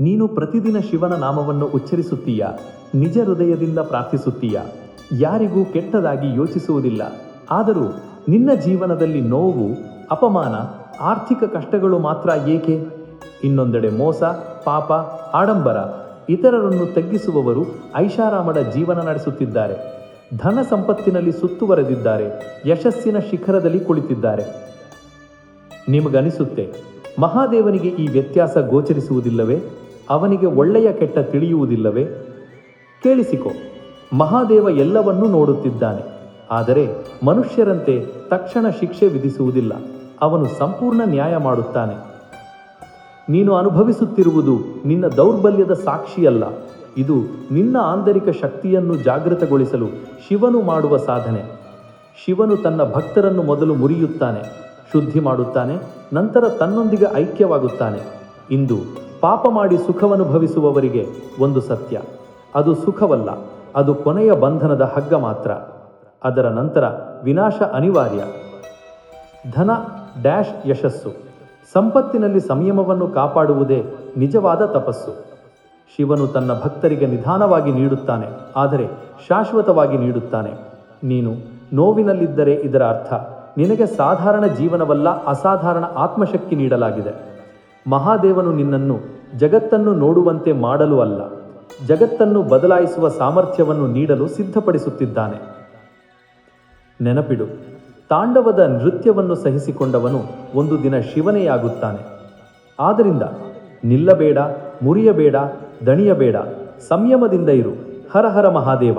ನೀನು ಪ್ರತಿದಿನ ಶಿವನ ನಾಮವನ್ನು ಉಚ್ಚರಿಸುತ್ತೀಯ? ನಿಜ ಹೃದಯದಿಂದ ಪ್ರಾರ್ಥಿಸುತ್ತೀಯ? ಯಾರಿಗೂ ಕೆಟ್ಟದಾಗಿ ಯೋಚಿಸುವುದಿಲ್ಲ. ಆದರೂ ನಿನ್ನ ಜೀವನದಲ್ಲಿ ನೋವು, ಅಪಮಾನ, ಆರ್ಥಿಕ ಕಷ್ಟಗಳು ಮಾತ್ರ ಏಕೆ? ಇನ್ನೊಂದೆಡೆ ಮೋಸ, ಪಾಪ, ಆಡಂಬರ ಇತರರನ್ನು ತಗ್ಗಿಸುವವರು ಐಷಾರಾಮದ ಜೀವನ ನಡೆಸುತ್ತಿದ್ದಾರೆ. ಧನ ಸಂಪತ್ತಿನಲ್ಲಿ ಸುತ್ತುವರೆದಿದ್ದಾರೆ ಯಶಸ್ಸಿನ ಶಿಖರದಲ್ಲಿ ಕುಳಿತಿದ್ದಾರೆ. ನಿಮಗನಿಸುತ್ತೆ, ಮಹಾದೇವನಿಗೆ ಈ ವ್ಯತ್ಯಾಸ ಗೋಚರಿಸುವುದಿಲ್ಲವೇ? ಅವನಿಗೆ ಒಳ್ಳೆಯ ಕೆಟ್ಟ ತಿಳಿಯುವುದಿಲ್ಲವೇ? ಕೇಳಿಸಿಕೊ, ಮಹಾದೇವ ಎಲ್ಲವನ್ನೂ ನೋಡುತ್ತಿದ್ದಾನೆ. ಆದರೆ ಮನುಷ್ಯರಂತೆ ತಕ್ಷಣ ಶಿಕ್ಷೆ ವಿಧಿಸುವುದಿಲ್ಲ. ಅವನು ಸಂಪೂರ್ಣ ನ್ಯಾಯ ಮಾಡುತ್ತಾನೆ. ನೀನು ಅನುಭವಿಸುತ್ತಿರುವುದು ನಿನ್ನ ದೌರ್ಬಲ್ಯದ ಸಾಕ್ಷಿಯಲ್ಲ. ಇದು ನಿನ್ನ ಆಂತರಿಕ ಶಕ್ತಿಯನ್ನು ಜಾಗೃತಗೊಳಿಸಲು ಶಿವನು ಮಾಡುವ ಸಾಧನೆ. ಶಿವನು ತನ್ನ ಭಕ್ತರನ್ನು ಮೊದಲು ಮುರಿಯುತ್ತಾನೆ, ಶುದ್ಧಿ ಮಾಡುತ್ತಾನೆ, ನಂತರ ತನ್ನೊಂದಿಗೆ ಐಕ್ಯವಾಗುತ್ತಾನೆ. ಇಂದು ಪಾಪ ಮಾಡಿ ಸುಖವನುಭವಿಸುವವರಿಗೆ ಒಂದು ಸತ್ಯ. ಅದು ಸುಖವಲ್ಲ, ಅದು ಕೊನೆಯ ಬಂಧನದ ಹಗ್ಗ ಮಾತ್ರ. ಅದರ ನಂತರ ವಿನಾಶ ಅನಿವಾರ್ಯ. ಧನ ಡ್ಯಾಶ್ ಯಶಸ್ಸು. ಸಂಪತ್ತಿನಲ್ಲಿ ಸಂಯಮವನ್ನು ಕಾಪಾಡುವುದೇ ನಿಜವಾದ ತಪಸ್ಸು. ಶಿವನು ತನ್ನ ಭಕ್ತರಿಗೆ ನಿಧಾನವಾಗಿ ನೀಡುತ್ತಾನೆ, ಆದರೆ ಶಾಶ್ವತವಾಗಿ ನೀಡುತ್ತಾನೆ. ನೀನು ನೋವಿನಲ್ಲಿದ್ದರೆ ಇದರ ಅರ್ಥ, ನಿನಗೆ ಸಾಧಾರಣ ಜೀವನವಲ್ಲ, ಅಸಾಧಾರಣ ಆತ್ಮಶಕ್ತಿ ನೀಡಲಾಗಿದೆ. ಮಹಾದೇವನು ನಿನ್ನನ್ನು ಜಗತ್ತನ್ನು ನೋಡುವಂತೆ ಮಾಡಲು ಅಲ್ಲ. ಜಗತ್ತನ್ನು ಬದಲಾಯಿಸುವ ಸಾಮರ್ಥ್ಯವನ್ನು ನೀಡಲು ಸಿದ್ಧಪಡಿಸುತ್ತಿದ್ದಾನೆ. ನೆನಪಿಡು, ತಾಂಡವದ ನೃತ್ಯವನ್ನು ಸಹಿಸಿಕೊಂಡವನು ಒಂದು ದಿನ ಶಿವನೆಯಾಗುತ್ತಾನೆ. ಆದ್ದರಿಂದ ನಿಲ್ಲಬೇಡ, ಮುರಿಯಬೇಡ, ದಣಿಯಬೇಡ, ಸಂಯಮದಿಂದ ಇರು ಹರ ಹರ ಮಹಾದೇವ.